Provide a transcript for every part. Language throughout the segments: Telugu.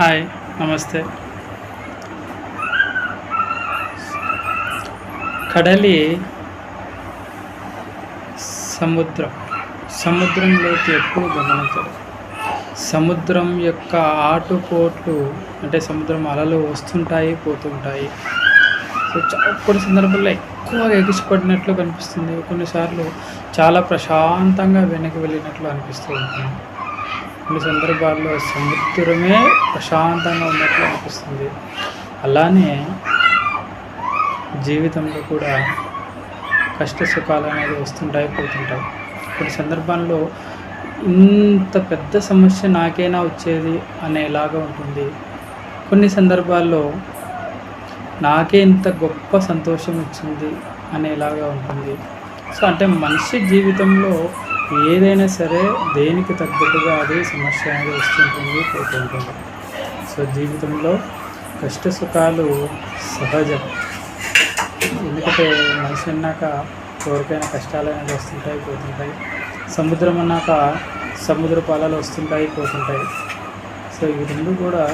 హాయ్ నమస్తే. కడలి సముద్రం. సముద్రంలోకి ఎప్పుడు గమనించదు సముద్రం యొక్క ఆటుపోట్లు అంటే సముద్రం అలలు వస్తుంటాయి పోతుంటాయి. సో కొన్ని సందర్భాల్లో ఎక్కువ ఎగిసిపడినట్లు కనిపిస్తుంది. కొన్నిసార్లు చాలా ప్రశాంతంగా వెనక్కి వెళ్ళినట్లు అనిపిస్తూ ఉంటుంది. కొన్ని సందర్భాల్లో సముద్రమే ప్రశాంతంగా ఉన్నట్లు అనిపిస్తుంది. అలానే జీవితంలో కూడా కష్ట సుఖాలు అనేది వస్తుంటాయి పోతుంటాయి. కొన్ని సందర్భాల్లో ఇంత పెద్ద సమస్య నాకైనా వచ్చేది అనేలాగా ఉంటుంది. కొన్ని సందర్భాల్లో నాకే ఇంత గొప్ప సంతోషం వచ్చింది అనేలాగా ఉంటుంది. సో అంటే మనిషి జీవితంలో ఏదైనా సరే దేనికి తగ్గట్టుగా అది సమస్య అనేది వస్తుంటుంది పోతుంటుంది. సో జీవితంలో కష్ట సుఖాలు సహజం. ఎందుకంటే మనిషి అన్నాక ఎవరికైనా కష్టాలు అనేది వస్తుంటాయి పోతుంటాయి. సముద్రం అన్నాక సముద్ర పాలాలు వస్తుంటాయి పోతుంటాయి. సో ఇవి రెండు కూడా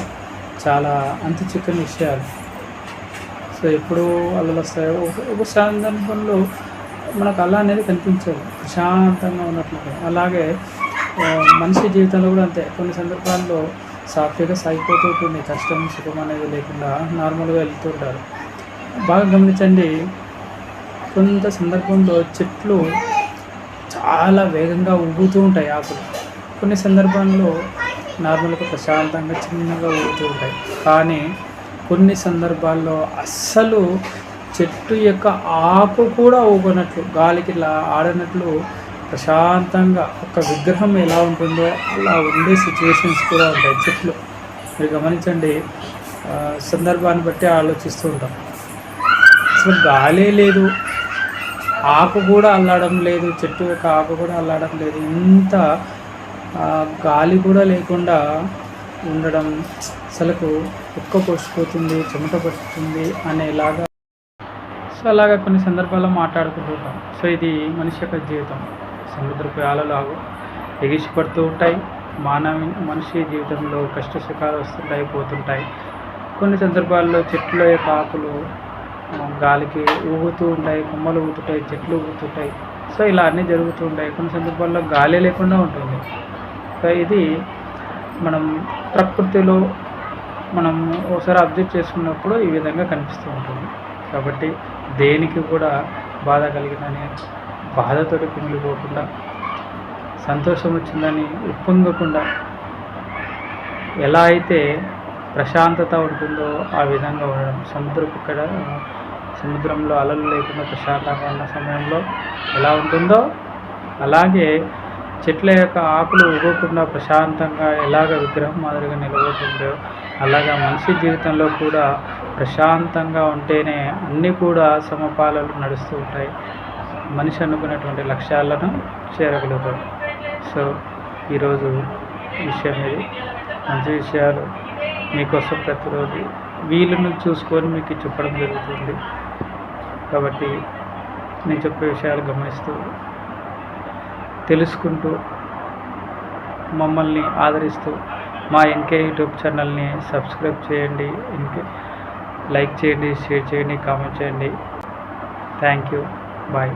చాలా అంతు చిక్కని విషయాలు. సో ఎప్పుడు అల్లలు వస్తాయో ఒక సందర్భంలో మనకు అలా అనేది కనిపించదు ప్రశాంతంగా ఉన్నట్లు అలాగే మనిషి జీవితంలో కూడా అంతే. కొన్ని సందర్భాల్లో సాఫీగా సాగిపోతూ ఉంటుంది. కష్టం సుఖం అనేది లేకుండా నార్మల్గా వెళ్తుంటారు బాగా గమనించండి కొంత సందర్భంలో చెట్లు చాలా వేగంగా ఊగుతూ ఉంటాయి ఆకులు. కొన్ని సందర్భాల్లో నార్మల్గా ప్రశాంతంగా చిన్నగా ఊగుతూ ఉంటాయి. కానీ కొన్ని సందర్భాల్లో అస్సలు చెట్టు యొక్క ఆకు కూడా ఊగనట్లు గాలికి ఇలా ఆడనట్లు ప్రశాంతంగా ఒక విగ్రహం ఎలా ఉంటుందో అలా ఉండే సిచ్యువేషన్స్ కూడా ఉంటాయి చెట్లు. మీరు గమనించండి సందర్భాన్ని బట్టి ఆలోచిస్తూ ఉంటాం. అసలు గాలే లేదు ఆకు కూడా అల్లాడడం లేదు చెట్టు యొక్క ఆకు కూడా అల్లాడడం లేదు. ఇంత గాలి కూడా లేకుండా ఉండడం అసలుకు ఉక్క పొడిచిపోతుంది చెమట పడుతుంది అనేలాగా సో అలాగా కొన్ని సందర్భాల్లో మాట్లాడుకుంటూ ఉంటాం సో ఇది మనిషి యొక్క జీవితం. సముద్రపు ఆలలాగు ఎగిసి పడుతూ ఉంటాయి. మానవ మనిషి జీవితంలో కష్ట సుఖాలు వస్తుంటాయి పోతుంటాయి. కొన్ని సందర్భాల్లో చెట్ల యొక్క ఆకులు గాలికి ఊగుతూ ఉంటాయి కొమ్మలు ఊగుతుంటాయి చెట్లు ఊగుతుంటాయి. సో ఇలా అన్నీ జరుగుతూ ఉంటాయి. కొన్ని సందర్భాల్లో గాలి లేకుండా ఉంటుంది. సో ఇది మనం ప్రకృతిలో మనం ఒకసారి అబ్జర్వ్ చేసుకున్నప్పుడు ఈ విధంగా కనిపిస్తూ ఉంటుంది. కాబట్టి దేనికి కూడా బాధ కలిగిందని బాధతోటి కుమిలిపోకుండా సంతోషం వచ్చిందని ఉప్పొంగకుండా ఎలా అయితే ప్రశాంతత ఉంటుందో ఆ విధంగా ఉండడం. సముద్రపు ఇక్కడ సముద్రంలో అలలు లేకుండా ప్రశాంతంగా ఉన్న సమయంలో ఎలా ఉంటుందో అలాగే చెట్ల యొక్క ఆకులు ఊగకుండా ప్రశాంతంగా ఎలాగ విగ్రహం మాదిరిగా నిలబడుతుందో అలాగా మనిషి జీవితంలో కూడా ప్రశాంతంగా ఉంటేనే అన్నీ కూడా సమపాలలు నడుస్తూ ఉంటాయి. మనిషి అనుకున్నటువంటి లక్ష్యాలను చేరగలుగుతాడు. సో ఈరోజు విషయం ఇది. మంచి విషయాలు మీకోసం ప్రతిరోజు వీలును చూసుకొని మీకు చెప్పడం జరుగుతుంది. కాబట్టి నేను చెప్పే విషయాలు గమనిస్తూ తెలుసుకుంటూ మమ్మల్ని ఆదరిస్తూ మా ఎన్కే యూట్యూబ్ ఛానల్ని సబ్స్క్రైబ్ చేయండి ఎన్కే లైక్ చేయండి షేర్ చేయండి కామెంట్ చేయండి. Thank you bye